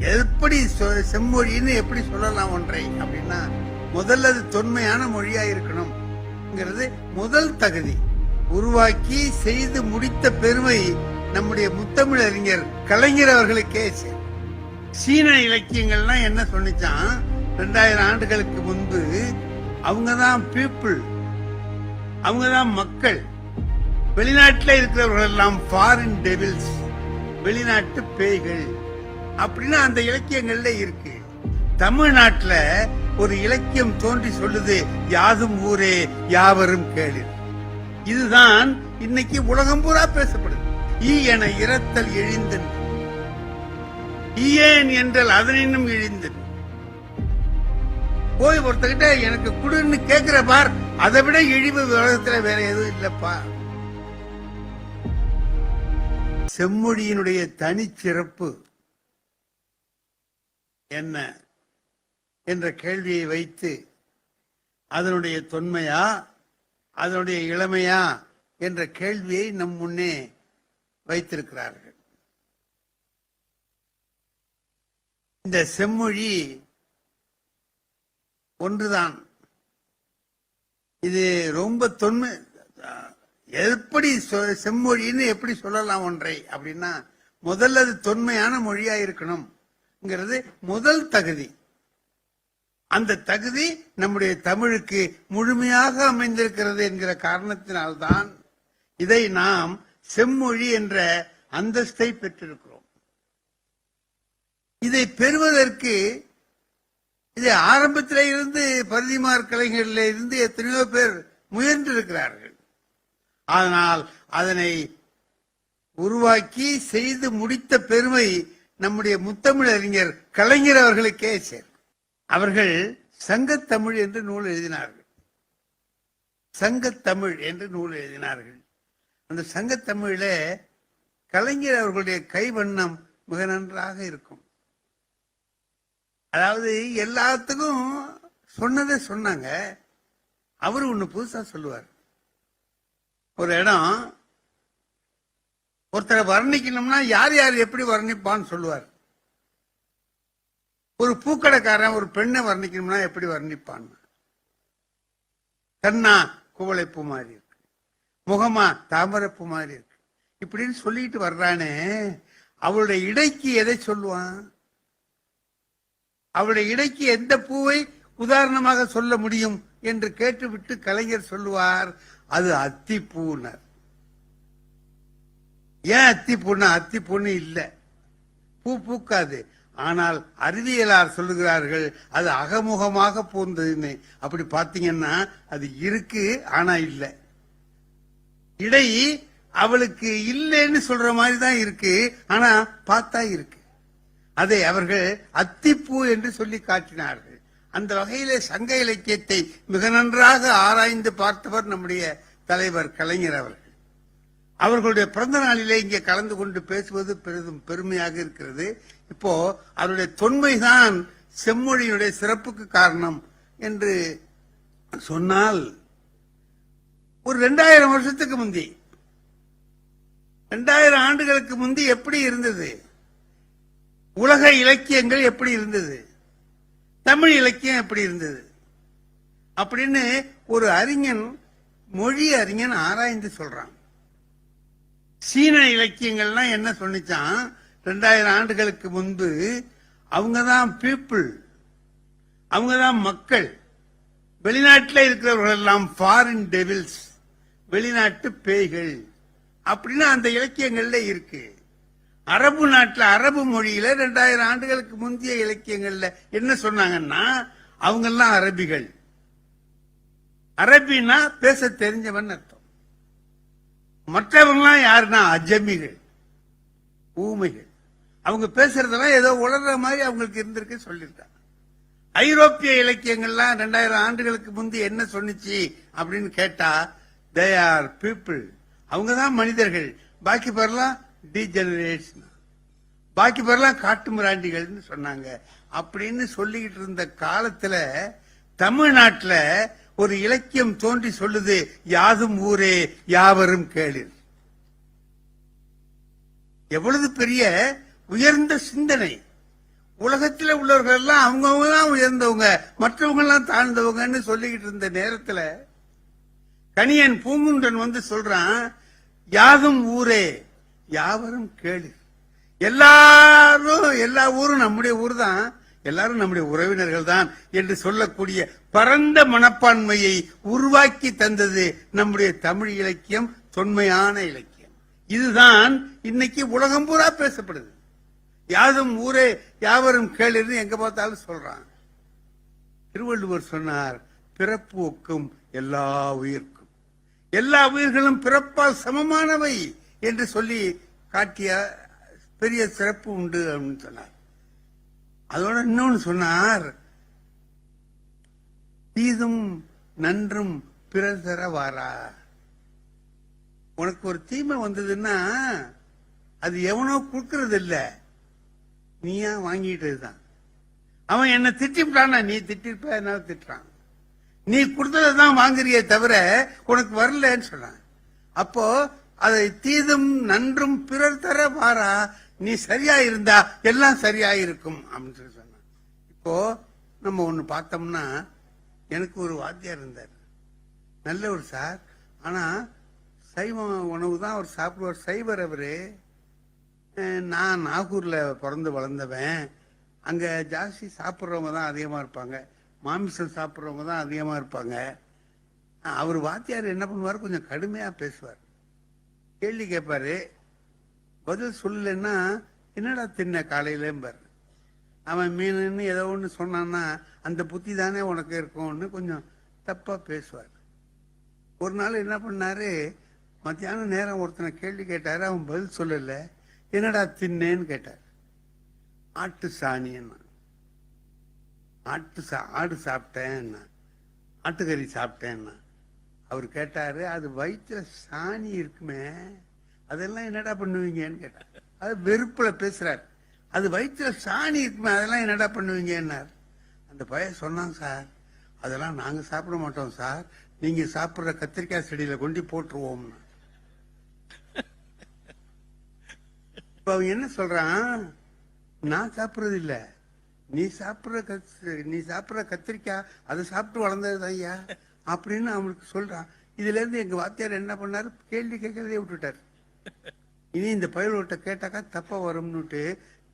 எப்படி சொ- செம்மொழின்னு எப்படி சொல்லலாம் ஒன்றை அப்படின்னா முதல்ல அது தொன்மையான மொழியா இருக்கணும்ங்கிறது முதல் தகுதி. உருவாக்கி செய்து முடித்த பெருமை நம்முடைய முத்தமிழ் அறிஞர் கலைஞர் அவர்களுக்கே சீன இலக்கியங்கள்லாம் என்ன சொன்னிச்சான் ரெண்டாயிரம் ஆண்டுகளுக்கு முன்பு அவங்கதான் பீப்புள் அவங்கதான் மக்கள். வெளிநாட்டில் இருக்கிறவர்கள் எல்லாம் ஃபாரின் டெவில்ஸ் வெளிநாட்டு பேய்கள். அப்படின்னு அந்த இலக்கியங்கள்ல இருக்கு. தமிழ்நாட்டுல ஒரு இலக்கியம் தோன்றி சொல்லுது யாதும் ஊரே யாவரும் கேளு இதுதான் இன்னைக்கு உலகம் பூரா பேசப்படுது. ஈ என இரத்தல் எழுந்தன். ஈயேன் என்றால் அதனினும் இழிந்தன் போய் ஒருத்தகிட்ட எனக்கு குடுன்னு கேக்குற பார் அதை விட இழிவு உலகத்துல வேற எதுவும் இல்லப்பா. செம்மொழியினுடைய தனிச்சிறப்பு. என்ன? என்ற கேள்வியை வைத்து அதனுடைய தொன்மையா? அதனுடைய இளமையா? என்ற கேள்வியை நம் முன்னே வைத்திருக்கிறார்கள். இந்த செம்மொழி ஒன்றுதான். இது ரொம்ப தொன்மை எப்படி சொ- செம்மொழின்னு எப்படி சொல்லலாம் ஒன்றை? அப்படின்னா முதல்ல அது தொன்மையான மொழியா இருக்கணும். இருக்கணும்ங்கிறது முதல் தகுதி. அந்த தகுதி நம்முடைய தமிழுக்கு முழுமையாக அமைந்திருக்கிறது என்கிற காரணத்தினால்தான் இதை நாம் செம்மொழி என்ற அந்தஸ்தை பெற்றிருக்கிறோம். இதை பெறுவதற்கு இது ஆரம்பத்தில இருந்து பரிதிமார் கலைஞர்ல இருந்து எத்தனையோ பேர் முயன்றிருக்கிறார்கள். ஆனால் அதனை உருவாக்கி செய்து முடித்த பெருமை நம்முடைய முத்தமிழ் அறிஞர் கலைஞர் அவர்களுக்கே சேரும் அவர்கள் சங்கத்தமிழ் என்று நூல் எழுதினார்கள். சங்கத்தமிழ் என்று நூல் எழுதினார்கள். அந்த சங்கத்தமிழில கலைஞர் அவர்களுடைய கைவண்ணம் மிக நன்றாக இருக்கும். அதாவது எல்லாத்துக்கும் சொன்னதை சொன்னாங்க. அவர் ஒன்று புதுசாக சொல்லுவார். ஒரு இடம் ஒருத்தரை வர்ணிக்கணும்னா யார் யார் எப்படி வர்ணிப்பான்னு சொல்லுவார். ஒரு பூக்கடைக்காரன் ஒரு பெண்ணை வர்ணிக்கணும்னா எப்படி வர்ணிப்பான்? கண்ணா குவளைப்பு மாதிரி இருக்கு. முகமா தாமரைப்பூ மாதிரி இருக்கு. இப்படின்னு சொல்லிட்டு வர்றானே அவளுடைய இடைக்கு எதை சொல்லுவான்? அவளுடைய இடைக்கு எந்த பூவை உதாரணமாக சொல்ல முடியும் என்று கேட்டுவிட்டு கலைஞர் சொல்லுவார் அது அத்திப்பூனர் ஏன் அத்தி பூனால் அத்திப்பூன்னு இல்லை. பூ பூக்காது. ஆனால் அறிவியலார் சொல்லுகிறார்கள் அது அகமுகமாக பூந்ததுன்னு. அப்படி பாத்தீங்கன்னா அது இருக்கு ஆனா இல்லை. இடை அவளுக்கு இல்லைன்னு சொல்ற மாதிரி தான் இருக்கு ஆனா பார்த்தா இருக்கு. அதை அவர்கள் அத்திப்பூ என்று சொல்லி காட்டினார்கள். அந்த வகையிலே சங்க இலக்கியத்தை மிக நன்றாக ஆராய்ந்து பார்த்தவர் நம்முடைய தலைவர் கலைஞர் அவர்கள். அவர்களுடைய பிறந்த நாளிலே இங்கே கலந்து கொண்டு பேசுவது பெரிதும் பெருமையாக இருக்கிறது. இப்போ அவருடைய தொன்மைதான் செம்மொழியுடைய சிறப்புக்கு காரணம் என்று சொன்னால் ஒரு ரெண்டாயிரம் வருஷத்துக்கு முந்தி ரெண்டாயிரம் ஆண்டுகளுக்கு முந்தி எப்படி இருந்தது? உலக இலக்கியங்கள் எப்படி இருந்தது? தமிழ் இலக்கியம் எப்படி இருந்தது? அப்படின்னு ஒரு அறிஞன் மொழி அறிஞன் ஆராய்ந்து சொல்றான். சீன இலக்கியங்கள்லாம் என்ன சொன்னிச்சான் ரெண்டாயிரம் ஆண்டுகளுக்கு முன்பு அவங்கதான் பீப்புள் அவங்கதான் மக்கள். வெளிநாட்டில் இருக்கிறவர்கள் எல்லாம் ஃபாரின் டெவில்ஸ் வெளிநாட்டு பேய்கள் அப்படின்னு அந்த இலக்கியங்கள்ல இருக்கு. அரபு நாட்டில் அரபு மொழியில ரெண்டாயிரம் ஆண்டுகளுக்கு முந்தைய இலக்கியங்கள்ல என்ன சொன்னாங்கன்னா அவங்கெல்லாம் அரபிகள். அரபின்னா பேச தெரிஞ்சவன் அர்த்தம். மற்றவங்களாம் யாருன்னா அஜமிகள் ஊமைகள். அவங்க பேசுறதெல்லாம் ஏதோ உளர்ற மாதிரி அவங்களுக்கு இருந்திருக்கு சொல்லியிருக்காங்க. ஐரோப்பிய இலக்கியங்கள்லாம் ரெண்டாயிரம் ஆண்டுகளுக்கு முந்தி என்ன சொன்னுச்சு அப்படின்னு கேட்டா தே ஆர் பீப்புள் அவங்க தான் மனிதர்கள். பாக்கி பேர்லாம் டீஜெனரேஷன் பாக்கி பேர்லாம் காட்டு மிராண்டிகள்னு சொன்னாங்க. அப்படின்னு சொல்லிக்கிட்டு இருந்த காலத்துல தமிழ்நாட்டில் ஒரு இலக்கியம் தோன்றி சொல்லுது யாதும் ஊரே யாவரும் கேளிர் எவ்வளவு பெரிய உயர்ந்த சிந்தனை. உலகத்துல உள்ளவர்கள் எல்லாம் அவங்கவுங்க தான் உயர்ந்தவங்க மற்றவங்க எல்லாம் தாழ்ந்தவங்கன்னு சொல்லிக்கிட்டு இருந்த நேரத்துல கணியன் பூங்குன்றன் வந்து சொல்றான் யாதும் ஊரே யாவரும் கேளு எல்லாரும் எல்லா ஊரும் நம்முடைய ஊர் தான் எல்லாரும் நம்முடைய உறவினர்கள் தான் என்று சொல்லக்கூடிய பரந்த மனப்பான்மையை உருவாக்கி தந்தது நம்முடைய தமிழ் இலக்கியம் தொன்மையான இலக்கியம். இதுதான் இன்னைக்கு உலகம் பூரா பேசப்படுது. யாதும் ஊரே யாவரும் கேளுன்னு எங்க பார்த்தாலும் சொல்றான் திருவள்ளுவர் சொன்னார் பிறப்பு ஒக்கும் எல்லா உயிர்க்கும். எல்லா உயிர்களும் பிறப்பால் சமமானவை என்று சொல்லி காட்டிய பெரிய சிறப்பு உண்டு அப்படின்னு சொன்னார். அதோட இன்னொன்னு சொன்னார். தீதும் நன்றும் பிறர் தர வாரா. உனக்கு ஒரு தீமை வந்ததுன்னா அது எவனோ கொடுக்கறது இல்ல நீயா வாங்கிட்டது தான் அவன் என்ன திட்டிவிட்டானா நீ திட்டிருப்ப என்ன திட்டுறான். நீ கொடுத்ததான் வாங்குறியே தவிர உனக்கு வரலன்னு சொன்னான். அப்போ அதை தீதும் நன்றும் பிறர் தர வாரா நீ சரியா இருந்தா எல்லாம் சரியா இருக்கும் அப்படின்னு சொல்லி சொன்னான் இப்போ நம்ம ஒன்று பார்த்தோம்னா எனக்கு ஒரு வாத்தியார் இருந்தார். நல்ல ஒரு சார். ஆனா சைவ உணவு தான் அவர் சாப்பிடுவார். சைவர் அவரு. நான் நாகூர்ல பிறந்து வளர்ந்தவன். அங்க ஜாஸ்தி சாப்பிட்றவங்க தான் அதிகமா இருப்பாங்க. மாமிசம் சாப்பிட்றவங்க தான் அதிகமா இருப்பாங்க. அவர் வாத்தியார் என்ன பண்ணுவார்? கொஞ்சம் கடுமையா பேசுவார். கேள்வி கேட்பாரு. பதில் சொல்லலைன்னா என்னடா தின்ன காலையிலம்பார் அவன் மீனுன்னு ஏதோ ஒன்று சொன்னான்னா அந்த புத்தி தானே உனக்கு இருக்கும்னு கொஞ்சம் தப்பாக பேசுவார். ஒரு நாள் என்ன பண்ணாரு? மத்தியானம் நேரம் ஒருத்தனை கேள்வி கேட்டார் அவன் பதில் சொல்லலை. என்னடா தின்னேன்னு கேட்டார். ஆட்டு சாணின்னா ஆட்டு சா ஆடு சாப்பிட்டேன்னா ஆட்டுக்கறி சாப்பிட்டேன்னா அவர் கேட்டாரு அது வயிற்றில் சாணி இருக்குமே. அதெல்லாம் என்னடா பண்ணுவீங்கன்னு கேட்டார் அது வெறுப்புல பேசுறாரு. அது வயிற்றுல சாணி இருக்குமே அதெல்லாம் என்னடா பண்ணுவீங்கன்னார். அந்த பையன் சொன்னாங்க சார் அதெல்லாம் நாங்க சாப்பிட மாட்டோம் சார். நீங்க சாப்பிடுற கத்திரிக்காய் செடியில கொண்டு போட்டுருவோம்னு. இப்ப அவன் என்ன சொல்றான்? நான் சாப்பிடுறது இல்ல. நீ சாப்பிடுற கத்- நீ சாப்பிடுற கத்திரிக்காய் அதை சாப்பிட்டு வளர்ந்தது ஐயா. அப்படின்னு அவனுக்கு சொல்றான். இதுல இருந்து எங்க வாத்தியார் என்ன பண்ணாரு? கேள்வி கேட்கறதே விட்டுட்டார். இனி இந்த பயல்கிட்ட கேட்டாக்கா தப்பா வரும்னுட்டு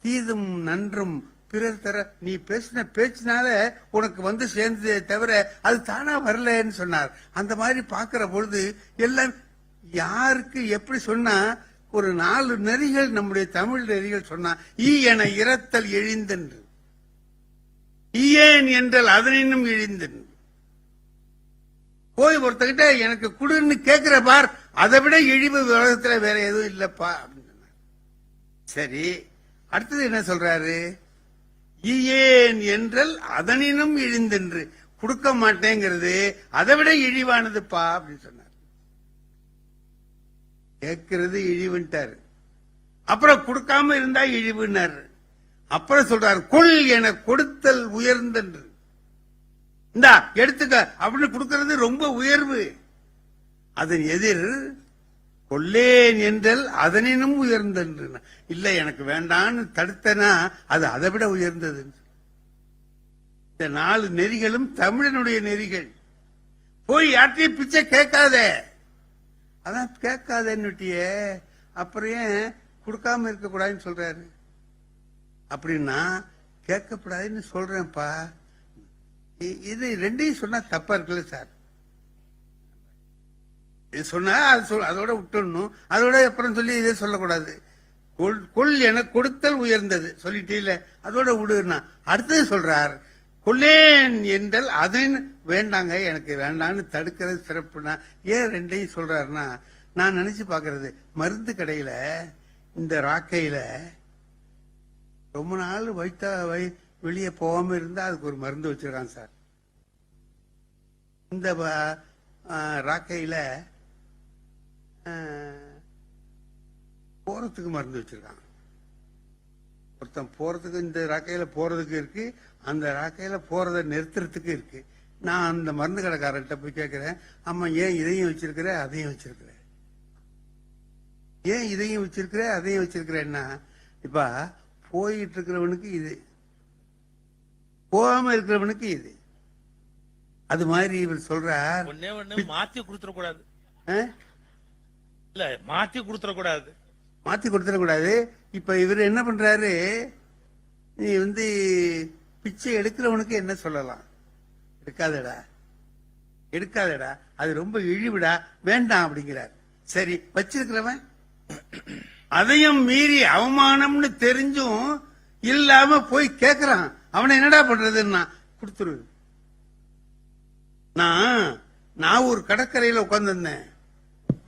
தீதும் நன்றும் பிறர் தர நீ பேசின பேச்சினால உனக்கு வந்து சேர்ந்ததே தவிர அது தானா வரலன்னு சொன்னார். அந்த மாதிரி பாக்குற பொழுது எல்லாம் யாருக்கு எப்படி சொன்னா ஒரு நாலு நெறிகள் நம்முடைய தமிழ் நெறிகள் சொன்னா ஈ என இரத்தல் எழிந்தென்று. ஈயேன் என்றால் அதனினும் இழிந்தென்று போய் ஒருத்தகிட்ட எனக்கு குடுன்னு கேட்கிற பார் அதை விட இழிவு உலகத்தில் வேற எதுவும் இல்லப்பா அப்படின்னு சொன்னார் சரி அடுத்தது என்ன சொல்றாரு? ஈயேன் என்றால் அதனினும் இழிந்தென்று. கொடுக்க மாட்டேங்கிறது அதை விட இழிவானதுப்பா அப்படின்னு சொன்னார். கேட்கிறது இழிவுன்ட்டாரு. அப்புறம் கொடுக்காம இருந்தா இழிவுனாரு அப்புறம் சொல்றாரு கொள் என கொடுத்தல் உயர்ந்தென்று. இந்தா எடுத்துக்க அப்படின்னு கொடுக்கறது ரொம்ப உயர்வு. அதன் எதிர் கொல்லேன் என்றால் அதனினும் உயர்ந்தென்று இல்லை எனக்கு வேண்டான்னு தடுத்தனா அது அதை விட உயர்ந்தது. இந்த நாலு நெறிகளும் தமிழனுடைய நெறிகள். போய் யார்ட்டையும் பிச்சை கேட்காத. அதான் கேட்காதன்னுட்டியே. அப்புறம் ஏன் கொடுக்காம இருக்க கூடாதுன்னு சொல்றாரு. அப்படின்னா கேட்கக்கூடாதுன்னு சொல்றேன்ப்பா. இ- இது ரெண்டையும் சொன்னா தப்பா இருக்குல்ல சார்? இது சொன்னா அது சொல் அதோட விட்டுடணும் அதோட அப்புறம் சொல்லி இதே சொல்லக்கூடாது. கொள் கொள் என கொடுத்தல் உயர்ந்தது. சொல்லிட்டீல அதோட விடுனா அடுத்தது சொல்றார் கொள்ளேன் என்றால் அதன் வேண்டாங்க எனக்கு வேண்டான்னு தடுக்கிறது சிறப்புனா ஏன் ரெண்டையும் சொல்றாருன்னா நான் நினைச்சு பாக்குறது மருந்து கடையில இந்த ராக்கையில ரொம்ப நாள் வைத்தா வை வெளியே போகாம இருந்தா அதுக்கு ஒரு மருந்து வச்சிருக்கான் சார். இந்த ராக்கையில போறதுக்கு மருந்து வச்சிருக்கான் ஒருத்தன் போறதுக்கு இந்த ராக்கையில போறதுக்கு இருக்கு அந்த ராக்கையில போறதை நிறுத்துறதுக்கு இருக்கு. நான் அந்த மருந்து கடைக்காரர்கிட்ட போய் கேட்கிறேன் அம்மா ஏன் இதையும் வச்சிருக்கிற அதையும் வச்சிருக்கிற? ஏன் இதையும் வச்சிருக்கிற அதையும் வச்சிருக்கிறேன்னா இப்ப போயிட்டு இருக்கிறவனுக்கு இது போகாம இருக்கிறவனுக்கு இது. அது மாதிரி இவர் சொல்றார். ஒன்னே ஒண்ணு மாத்தி கொடுத்துட கூடாது ஆ? இல்ல மாத்தி கொடுத்துடக்கூடாது. மாத்தி கொடுத்துடக்கூடாது. இப்ப இவர் என்ன பண்றாரு? நீ வந்து பிச்சை எடுக்கிறவனுக்கு என்ன சொல்லலாம்? எடுக்காதடா. எடுக்காதடா. அது ரொம்ப இழிவுடா. வேண்டாம் அப்படிங்கிறார். சரி வச்சிருக்கிறவன்? அதையும் மீறி அவமானம்னு தெரிஞ்சும் இல்லாம போய் கேக்குறான். அவனை என்னடா பண்றதுன்னா கொடுத்துரு. நான் நான் ஒரு கடற்கரையில உட்கார்ந்திருந்தேன்.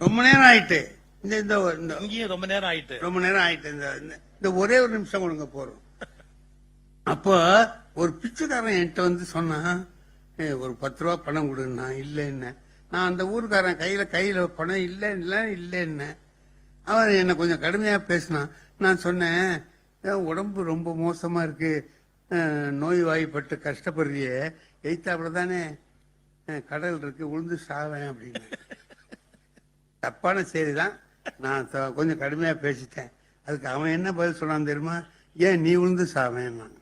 ரொம்ப நேரம் ஆயிட்டு. இந்த இந்த இங்கேயும் ரொம்ப நேரம் ஆயிட்டு. ரொம்ப நேரம் ஆயிட்டு. இந்த இந்த- ஒரே ஒரு நிமிஷம் கொடுங்க போறோம் அப்போ ஒரு பிச்சைக்காரன் என்கிட்ட வந்து சொன்னான் "ஏய், ஒரு பத்து ரூபா பணம் கொடுன்னா இல்ல என்ன? நான் அந்த ஊருக்காரன் கையில கையில பணம் இல்ல இல்ல இல்ல என்ன? அவன் என்ன கொஞ்சம் கடுமையா பேசினான் நான் சொன்னேன் "ஏன் உடம்பு ரொம்ப மோசமா இருக்கு. நோய் வாய்ப்பட்டு கஷ்டப்படுறியே. எய்த்தாப்புல தானே கடல் இருக்கு உளுந்து சாவேன் அப்படின்னு தப்பான செய்திதான். நான் த- கொஞ்சம் கடுமையா பேசிட்டேன். அதுக்கு அவன் என்ன பதில் சொன்னான் தெரியுமா? ஏன் நீ விழுந்து சாவேன்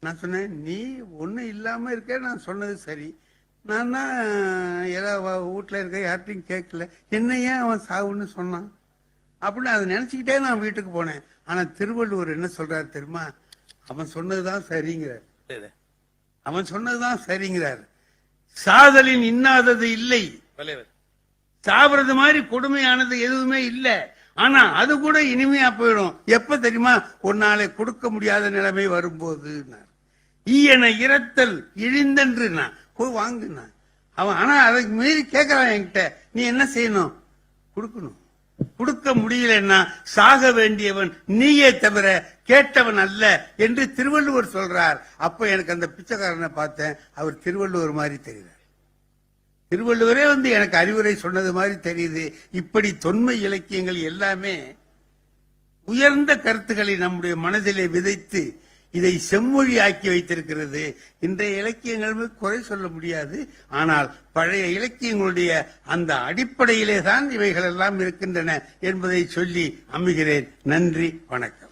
நான் சொன்னேன் நீ ஒண்ணும் இல்லாம இருக்க நான் சொன்னது சரி. நான் தான் ஏதோ வீட்டுல இருக்க யார்ட்டையும் கேட்கல. என்ன ஏன் அவன் சாவுன்னு சொன்னான்? அப்படின்னு அதை நினைச்சுக்கிட்டே நான் வீட்டுக்கு போனேன். ஆனா திருவள்ளுவர் என்ன சொல்றாரு தெரியுமா? அவன் சொன்னதுதான் சரிங்கிறார். சரி. அவன் சொன்னதுதான் சரிங்கிறார். சாதலின் இன்னாதது இல்லை. சாப்பிடுறது மாதிரி கொடுமையானது எதுவுமே இல்ல. ஆனா அது கூட இனிமையா போயிடும். எப்ப தெரியுமா? ஒரு நாளை கொடுக்க முடியாத நிலைமை வரும்போது ஈயன இரத்தல் இழிந்தன்று போய் வாங்குனா. அவன் ஆனா அதுக்கு மீறி கேட்கறான் என்கிட்ட. நீ என்ன செய்யணும்? கொடுக்கணும். கொடுக்க முடியலன்னா சாக வேண்டியவன் நீயே தவிர கேட்டவன் அல்ல என்று திருவள்ளுவர் சொல்றார். அப்ப எனக்கு அந்த பிச்சைக்காரனை பார்த்தேன். அவர் திருவள்ளுவர் மாதிரி தெரிகிறார். திருவள்ளுவரே வந்து எனக்கு அறிவுரை சொன்னது மாதிரி தெரியுது. இப்படி தொன்மை இலக்கியங்கள் எல்லாமே உயர்ந்த கருத்துக்களை நம்முடைய மனதிலே விதைத்து இதை செம்மொழி ஆக்கி வைத்திருக்கிறது. இன்றைய இலக்கியங்கள் குறை சொல்ல முடியாது. ஆனால் பழைய இலக்கியங்களுடைய அந்த அடிப்படையிலே தான் இவைகள் எல்லாம் இருக்கின்றன என்பதை சொல்லி அமைகிறேன். நன்றி வணக்கம்.